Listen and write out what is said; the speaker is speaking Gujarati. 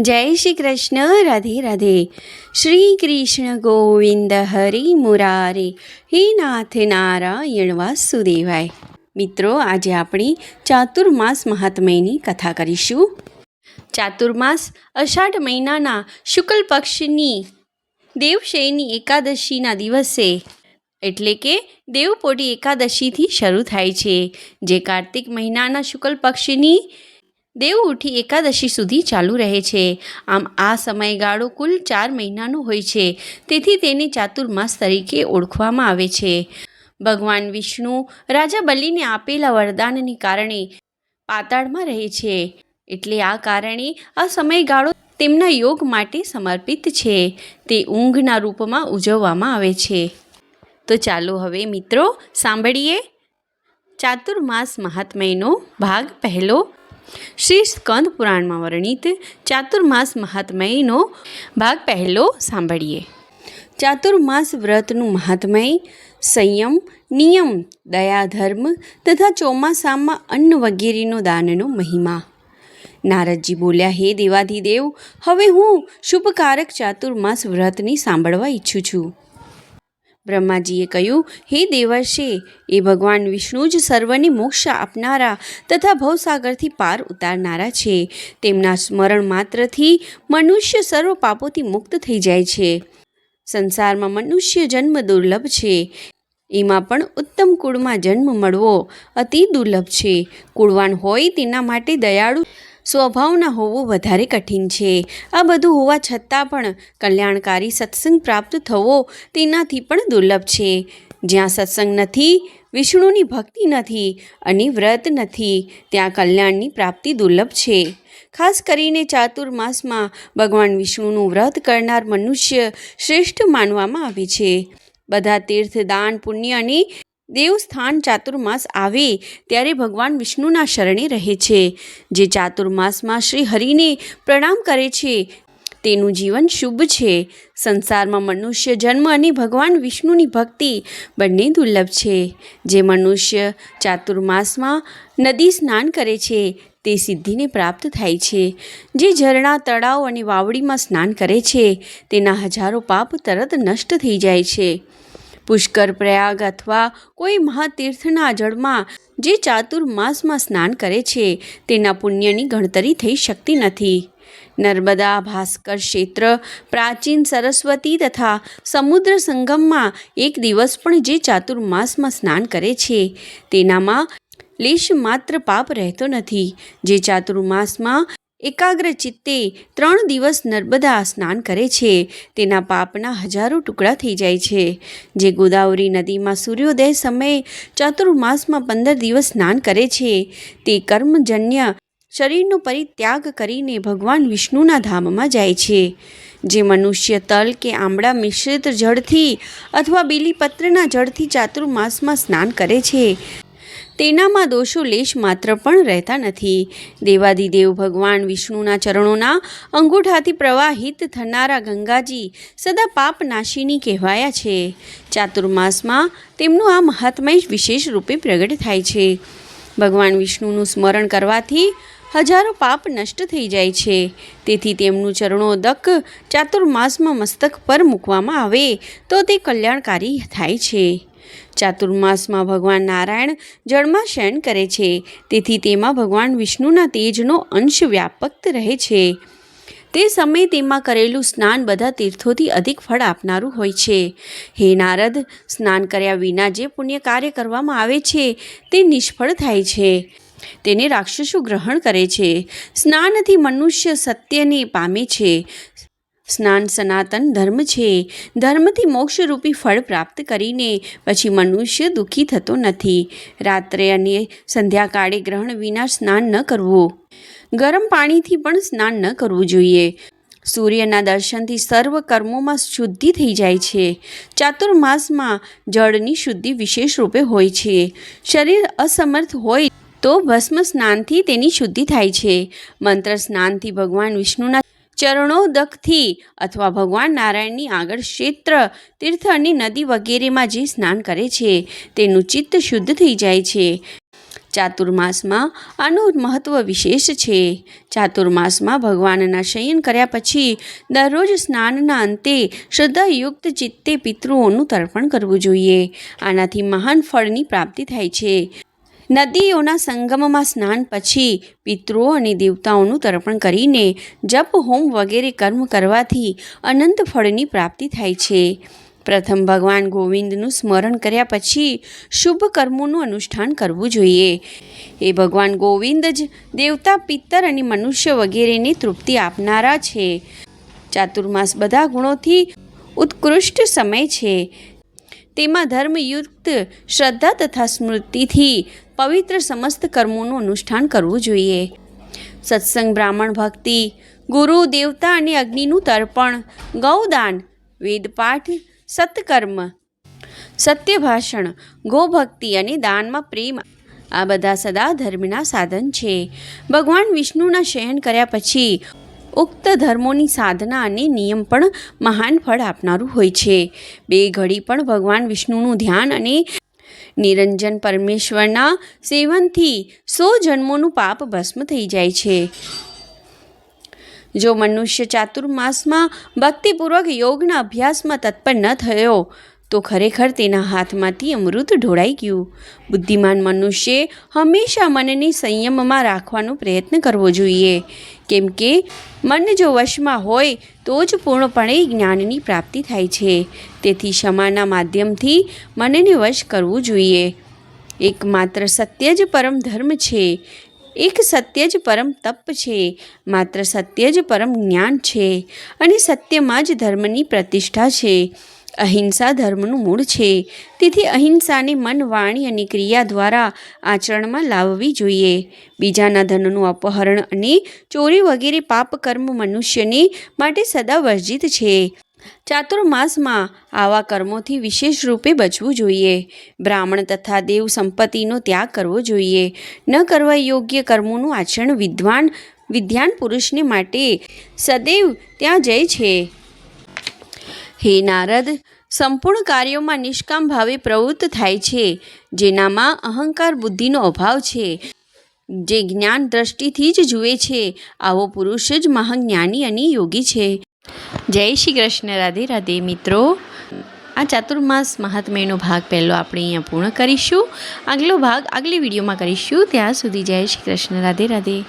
જય શ્રી કૃષ્ણ, રાધે રાધે. શ્રી કૃષ્ણ ગોવિંદ હરિ મુરારે. હે નાથ નારાયણ વાસુદેવાય. મિત્રો, આજે આપણે ચાતુર્માસ મહાત્મયની કથા કરીશું. ચાતુર્માસ અષાઢ મહિનાના શુક્લ પક્ષની દેવશયની એકાદશીના દિવસે, એટલે કે દેવપોઢી એકાદશીથી શરૂ થાય છે, જે કાર્તિક મહિનાના શુક્લ પક્ષની દેવ ઉઠી એકાદશી સુધી ચાલુ રહે છે. આમ આ સમયગાળો કુલ ચાર મહિનાનો હોય છે. તેથી તેને ચાતુર્માસ તરીકે ઓળખવામાં આવે છે. ભગવાન વિષ્ણુ રાજા બલિને આપેલા વરદાનને કારણે પાતાળમાં રહે છે. એટલે આ કારણે આ સમયગાળો તેમના યોગ માટે સમર્પિત છે. તે ઊંઘના રૂપમાં ઉજવવામાં આવે છે. તો ચાલો હવે મિત્રો સાંભળીએ. ચાતુર્માસ મહાત્મયનો ભાગ પહેલો. શ્રી સ્કંદ પુરાણમાં વર્ણિત ચાતુર્માસ મહાત્મયનો ભાગ પહેલો સાંભળીએ. ચાતુર્માસ વ્રતનું મહાત્મય, સંયમ, નિયમ દયા ધર્મ તથા ચોમાસામાં અન્ન વગેરેનો દાનનો મહિમા. નારદજી બોલ્યા, હે દેવાધિદેવ, હવે હું શુભકારક ચાતુર્માસ વ્રતની સાંભળવા ઈચ્છું છું. બ્રહ્માજીએ કહ્યું, હે દેવર્ષે, એ ભગવાન વિષ્ણુ જ સર્વને મોક્ષ આપનારા તથા ભવસાગરથી પાર ઉતારનારા છે. તેમના સ્મરણ માત્રથી મનુષ્ય સર્વ પાપોથી મુક્ત થઈ જાય છે. સંસારમાં મનુષ્ય જન્મ દુર્લભ છે. એમાં પણ ઉત્તમ કુળમાં જન્મ મળવો અતિ દુર્લભ છે. કુળવાન હોય તેના માટે દયાળુ સ્વભાવના હોવો વધારે કઠિન છે. આ બધું હોવા છતાં પણ કલ્યાણકારી સત્સંગ પ્રાપ્ત થવો તેનાથી પણ દુર્લભ છે. જ્યાં સત્સંગ નથી, વિષ્ણુની ભક્તિ નથી અને વ્રત નથી, ત્યાં કલ્યાણની પ્રાપ્તિ દુર્લભ છે. ખાસ કરીને ચાતુર્માસમાં ભગવાન વિષ્ણુનું વ્રત કરનાર મનુષ્ય શ્રેષ્ઠ માનવામાં આવે છે. બધા તીર્થ દાન પુણ્ય અને દેવસ્થાન ચાતુર્માસ આવે ત્યારે ભગવાન વિષ્ણુના શરણે રહે છે. જે ચાતુર્માસમાં શ્રી હરિને પ્રણામ કરે છે, તેનું જીવન શુભ છે. સંસારમાં મનુષ્ય જન્મ અને ભગવાન વિષ્ણુની ભક્તિ બંને દુર્લભ છે. જે મનુષ્ય ચાતુર્માસમાં નદી સ્નાન કરે છે, તે સિદ્ધિને પ્રાપ્ત થાય છે. જે ઝરણા, તળાવ અને વાવડીમાં સ્નાન કરે છે, તેના હજારો પાપ તરત નષ્ટ થઈ જાય છે. પુષ્કર પ્રયાગ અથવા કોઈ મહાતીર્થના જળમાં જે ચાતુર્માસમાં સ્નાન કરે છે, તેના પુણ્યની ગણતરી થઈ શકતી નથી. નર્મદા ભાસ્કર ક્ષેત્ર, પ્રાચીન સરસ્વતી તથા સમુદ્ર સંગમમાં એક દિવસ પણ જે ચાતુર્માસમાં સ્નાન કરે છે, તેનામાં લેશ માત્ર પાપ રહેતો નથી. જે ચાતુર્માસમાં એકાગ્ર ચિત્તે ત્રણ દિવસ નર્મદા સ્નાન કરે છે. તેના પાપના હજારો ટુકડા થઈ જાય છે. જે ગોદાવરી નદીમાં સૂર્યોદય સમયે ચાતુર્માસમાં પંદર દિવસ સ્નાન કરે છે. તે કર્મજન્ય શરીરનો પરિત્યાગ કરીને ભગવાન વિષ્ણુના ધામમાં જાય છે. જે મનુષ્ય તલ કે આંબળા મિશ્રિત જળથી અથવા બીલીપત્રના જળથી ચાતુર્માસમાં સ્નાન કરે છે. તેનામાં દોષો લેશ માત્ર પણ રહેતા નથી. દેવાદિદેવ ભગવાન વિષ્ણુના ચરણોના અંગૂઠાથી પ્રવાહિત થનારા ગંગાજી સદા પાપ નાશીની કહેવાયા છે. ચાતુર્માસમાં તેમનું આ મહાત્મય વિશેષ રૂપે પ્રગટ થાય છે. ભગવાન વિષ્ણુનું સ્મરણ કરવાથી હજારો પાપ નષ્ટ થઈ જાય છે. તેથી તેમનું ચરણોદક ચાતુર્માસમાં મસ્તક પર મૂકવામાં આવે તો તે કલ્યાણકારી થાય છે. ચાતુર્માસમાં ભગવાન નારાયણ જળમાં શયન કરે છે. તેથી તેમાં ભગવાન વિષ્ણુના તેજનો અંશ વ્યાપક રહે છે. તે સમયે તેમાં કરેલું સ્નાન બધા તીર્થોથી અધિક ફળ આપનારું હોય છે. હે નારદ, સ્નાન કર્યા વિના જે પુણ્ય કાર્ય કરવામાં આવે છે, તે નિષ્ફળ થાય છે. તેને રાક્ષસો ગ્રહણ કરે છે. સ્નાનથી મનુષ્ય સત્યને પામે છે. સ્નાન, સનાતન ધર્મ છે. ધર્મથી મોક્ષરૂપી ફળ પ્રાપ્ત કરીને પછી મનુષ્ય દુઃખી થતો નથી. રાત્રે અને સંધ્યાકાળે ગ્રહણ વિના સ્નાન ન કરવું. ગરમ પાણીથી પણ સ્નાન ન કરવું જોઈએ. સૂર્યના દર્શનથી સર્વ કર્મોમાં શુદ્ધિ થઈ જાય છે. ચાતુર્માસમાં જળની શુદ્ધિ વિશેષ રૂપે હોય છે. શરીર અસમર્થ હોય તો ભસ્મ સ્નાનથી તેની શુદ્ધિ થાય છે. મંત્ર સ્નાનથી ભગવાન વિષ્ણુના ચરણોદકથી અથવા ભગવાન નારાયણની આગળ ક્ષેત્ર, તીર્થ અને નદી વગેરેમાં જે સ્નાન કરે છે, તેનું ચિત્ત શુદ્ધ થઈ જાય છે. ચાતુર્માસમાં આનું મહત્ત્વ વિશેષ છે. ચાતુર્માસમાં ભગવાનના શયન કર્યા પછી દરરોજ સ્નાનના અંતે શ્રદ્ધાયુક્ત ચિત્તે પિતૃઓનું તર્પણ કરવું જોઈએ. આનાથી મહાન ફળની પ્રાપ્તિ થાય છે. નદીઓના સંગમમાં સ્નાન પછી પિતૃઓ અને દેવતાઓનું તર્પણ કરીને જપ, હોમ વગેરે કર્મ કરવાથી અનંત ફળની પ્રાપ્તિ થાય છે. પ્રથમ ભગવાન ગોવિંદનું સ્મરણ કર્યા પછી શુભ કર્મોનું અનુષ્ઠાન કરવું જોઈએ. એ ભગવાન ગોવિંદ, જ દેવતા, પિત્તર અને મનુષ્ય વગેરેને તૃપ્તિ આપનારા છે. ચાતુર્માસ બધા ગુણોથી ઉત્કૃષ્ટ સમય છે. તેમાં ધર્મયુક્ત શ્રદ્ધા તથા સ્મૃતિથી પવિત્ર સમસ્ત કર્મોનું અનુષ્ઠાન કરવું જોઈએ. સત્સંગ બ્રાહ્મણ ભક્તિ, ગુરુ, દેવતા અને અગ્નિનું તર્પણ, ગૌદાન, વેદપાઠ, સત્કર્મ સત્ય ભાષણ ગોભક્તિ અને દાનમાં પ્રેમ આ બધા સદા ધર્મના સાધન છે. ભગવાન વિષ્ણુના શયન કર્યા પછી ઉક્ત ધર્મોની સાધના અને નિયમ પણ મહાન ફળ આપનારું હોય છે. બે ઘડી પણ ભગવાન વિષ્ણુનું ધ્યાન અને નિરંજન પરમેશ્વરના સેવનથી સો જન્મોનું પાપ ભસ્મ થઈ જાય છે. જો મનુષ્ય ચાતુર્માસમાં ભક્તિપૂર્વક યોગના અભ્યાસમાં તત્પર ન થયો તો ખરેખર તેના હાથમાંથી અમૃત ઢોળાઈ ગયું. બુદ્ધિમાન મનુષ્યે હંમેશા મનને સંયમમાં રાખવાનો પ્રયત્ન કરવો જોઈએ. કેમ કે મન જો વશમાં હોય તો જ પૂર્ણપણે જ્ઞાનની પ્રાપ્તિ થાય છે. તેથી ક્ષમાના માધ્યમથી મનને વશ કરવું જોઈએ. એકમાત્ર સત્ય જ પરમ ધર્મ છે. એક સત્ય જ પરમ તપ છે. માત્ર સત્ય જ પરમ જ્ઞાન છે. અને સત્યમાં જ ધર્મની પ્રતિષ્ઠા છે. અહિંસા ધર્મનું મૂળ છે. તેથી અહિંસાને મન, વાણી અને ક્રિયા દ્વારા આચરણમાં લાવવી જોઈએ. બીજાના ધનનું અપહરણ અને ચોરી વગેરે પાપ કર્મ મનુષ્યને માટે સદા વર્જિત છે. ચાતુર્માસમાં આવા કર્મોથી વિશેષ રૂપે બચવું જોઈએ. બ્રાહ્મણ તથા દેવ સંપત્તિનો ત્યાગ કરવો જોઈએ. ન કરવા યોગ્ય કર્મોનું આચરણ વિદ્વાન, વિદ્યાન પુરુષને માટે સદૈવ ત્યાં જાય છે. હે નારદ, સંપૂર્ણ કાર્યોમાં નિષ્કામ ભાવે પ્રવૃત્ત થાય છે, જેનામાં અહંકાર બુદ્ધિનો અભાવ છે. જે જ્ઞાન દ્રષ્ટિથી જ જુએ છે, આવો પુરુષ જ મહાજ્ઞાની અને યોગી છે. જય શ્રી કૃષ્ણ, રાધે રાધે મિત્રો. આ ચાતુર્માસ મહાત્મ્યનો ભાગ પહેલો આપણે અહીંયા પૂર્ણ કરીશું. આગલો ભાગ આગલી વિડીયોમાં કરીશું. ત્યાં સુધી જય શ્રી કૃષ્ણ, રાધે રાધે.